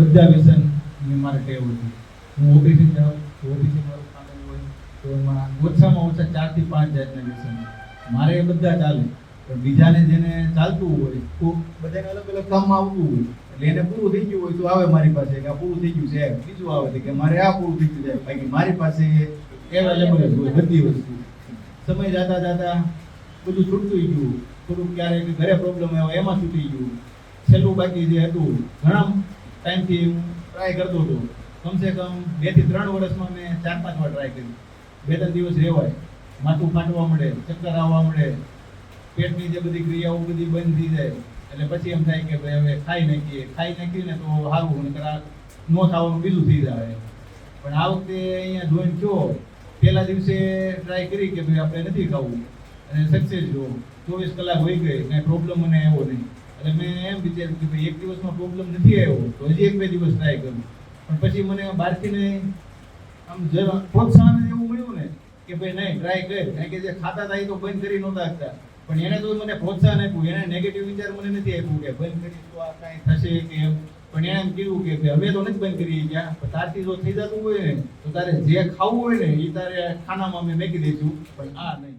બધા વ્યસનની મારે ટેવ હતી હું ઓબીસી જાઉં તો ઓફિસે મારું કામ હોય. તો એમાં ઓછામાં ઓછા ચારથી પાંચ જાતના વ્યસન મારે એ બધા ચાલે. પણ બીજાને જેને ચાલતું હોય, તો બધાને અલગ અલગ કામમાં આવતું હોય. એટલે એને પૂરું થઈ ગયું હોય તો આવે મારી પાસે કે આ પૂરું થઈ ગયું છે. બીજું આવે છે કે મારે આ પૂરું થઈ ગયું છે. બાકી મારી પાસે એવેલેબલ જ હોય, બધી વસ્તુ. સમય જતા જતા બધું છૂટતું ગયું. થોડુંક ક્યારેક ઘરે પ્રોબ્લેમ આવ્યો એમાં છૂટી ગયું. છેલ્લું બાકી જે હતું, ઘણા ટાઈમથી હું ટ્રાય કરતો હતો. કમસે કમ બેથી ત્રણ વર્ષમાં મેં ચાર પાંચ વાર ટ્રાય કરી. બે ત્રણ દિવસ રહેવાય માથું ફાટવા મળે ચક્કર આવવા મળે પેટની જે બધી ક્રિયાઓ બધી બંધ થઈ જાય. એટલે પછી એમ થાય કે ભાઈ હવે ખાઈ નાખીએ. ખાઈ નાખીએ ને તો સારું નકર ન ખાવાનું બીજું થઈ જાય. પણ આ વખતે અહીંયા જોઈન થયો. પહેલા દિવસે ટ્રાય કરી કે ભાઈ આપણે નથી ખાવું. અને સક્સેસ જો. ચોવીસ કલાક હોઈ ગઈ. કાંઈ પ્રોબ્લેમ મને એવો નહીં. એટલે મેં એમ વિચાર્યું કે ભાઈ એક દિવસમાં પ્રોબ્લેમ નથી આવ્યો, તો હજી એક બે દિવસ ટ્રાય કરું. પણ પછી મને બહારથીને આમ જરા પ્રોત્સાહન એવું મળ્યું ને, કે ભાઈ નહીં ટ્રાય કર. કારણ કે જે ખાતા હતા એ તો બંધ કરી નહોતા હતા પણ એને તો મને પ્રોત્સાહન આપ્યું. એને નેગેટિવ વિચાર મને નથી આપ્યું કે બંધ કરી તો આ કાંઈ થશે કે એમ પણ એને એમ કીધું કે હવે તો નથી બંધ કરી ગયા તારથી જો થઈ જતું હોય ને, તો તારે જે ખાવું હોય ને, એ તારે ખાનામાં અમે મેકી દઈશું. પણ આ નહીં.